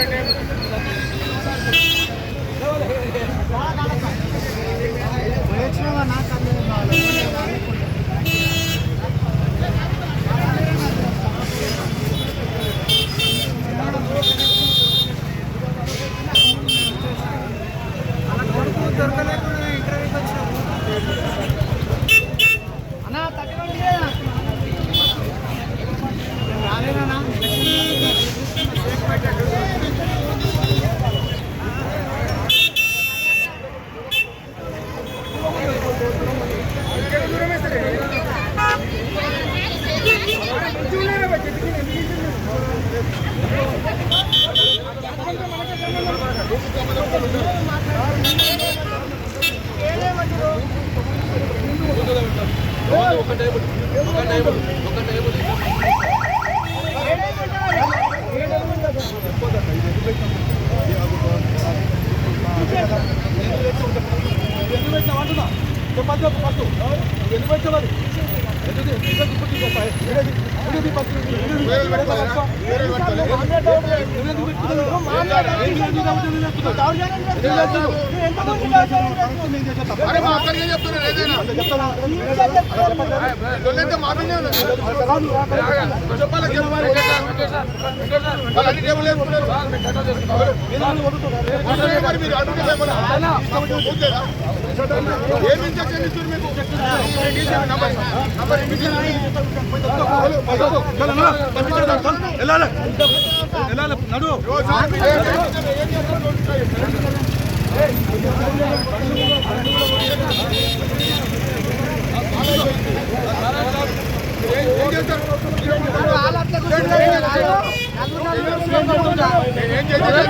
Secretary అరే చెప్పు first ఎందుకు ఏదైనా లొల్లంటే మా మీదనే ఉన్నది. చెప్పాలి చెప్పాలి వాళ్ళు అన్ని టేబుల్ వేసుకున్నారు. కూర్చోండి మరి మీరు అడ్డుకుంటే ఏమన్నా? ఓకేనా? ఏమి ఇంజక్షన్ ఇచ్చారు మీకు నంబర్ నంబర్ ఇప్పించండి. ఓ సార్, మీరు ఏం చేస్తున్నారు? ఏం చేస్తున్నారు? ఏం ఏం చేస్తారు? ఏం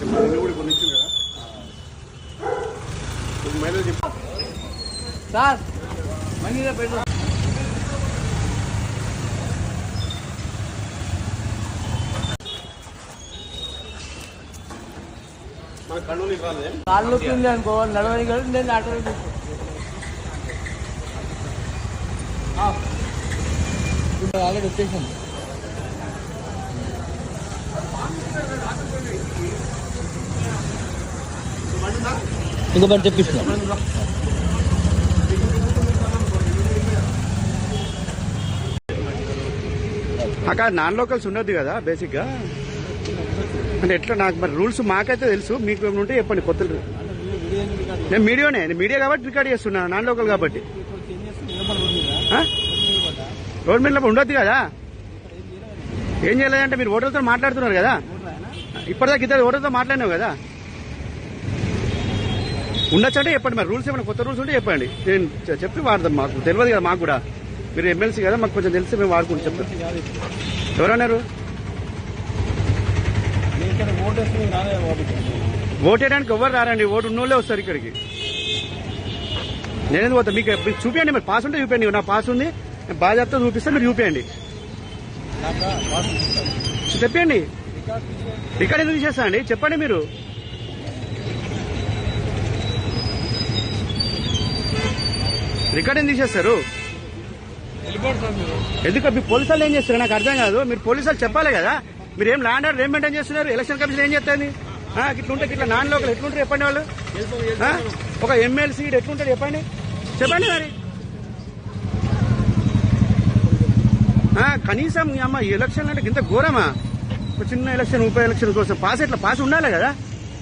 చెప్తాను సార్ మంచిగా పెట్టు. కాళ్ళు నొప్పి ఉంది అనుకో నడవని కూడా నేను ఆటో ఆల్రెడీ ఇంకొకటి తెప్పిస్తున్నా. అక్కడ నాన్ లోకల్స్ ఉండొద్దు కదా బేసిక్గా? అంటే ఎట్లా నాకు మరి రూల్స్ మాకైతే తెలుసు మీకు ఏమైనా ఉంటే చెప్పండి కొత్త నేను మీడియానే నేను మీడియా కాబట్టి రికార్డ్ చేస్తున్నా నాన్ లోకల్ కాబట్టి. రోడ్ మీద ఉండొద్దు కదా? ఏం చేయలేదంటే మీరు ఓటర్లతో మాట్లాడుతున్నారు కదా? ఇప్పటిదాకా ఇద్దరు ఓటర్తో మాట్లాడినావు కదా? ఉండొచ్చంటే చెప్పండి మరి. రూల్స్ ఏమైనా కొత్త రూల్స్ ఉంటే చెప్పండి. నేను చె- చెప్పి వాడదాం మాకు. తెలియదు కదా మాకు కూడా. మీరు ఎమ్మెల్సీ కదా మాకు కొంచెం తెలిసి మేము వాడుకుంటాం చెప్తాం. ఎవరన్నారు? ఓటేయడానికి వేయడానికి ఎవరు రారండి. ఓటు ఉన్నోళ్ళే వస్తారు ఇక్కడికి. నేనేది పోతా? మీకు చూపించండి మరి. పాస్ ఉంటే చూపించండి నా పాస్ ఉంది. నేను బాధ్యత చూపిస్తే మీరు చూపించండి చెప్పండి రికార్డ్ ఎందుకు చేస్తా అండి చెప్పండి మీరు. రికార్డింగ్ తీసేస్తారు? ఎందుకు మీ పోలీసు వాళ్ళు ఏం చేస్తారు? నాకు అర్థం కాదు. మీరు పోలీసు వాళ్ళు చెప్పాలి కదా. మీరు ఏం ల్యాండ్ ఆర్డర్ ఏం మెయింటైన్ చేస్తున్నారు? ఎలక్షన్ కమిషన్ ఏం చేస్తుంది? ఆ, ఇట్లుంటే ఇట్లా నాన్ లోకల్ ఎట్లుంటారు చెప్పండి వాళ్ళు? ఒక ఎమ్మెల్సీ ఎట్లుంటారు చెప్పండి? చెప్పండి మరి. కనీసం అమ్మ ఎలక్షన్ అంటే ఇంత ఘోరమా? ఒక చిన్న ఎలక్షన్ ఉప ఎలక్షన్ కోసం. పాస్ ఇట్లా పాస్ ఉండాలి కదా.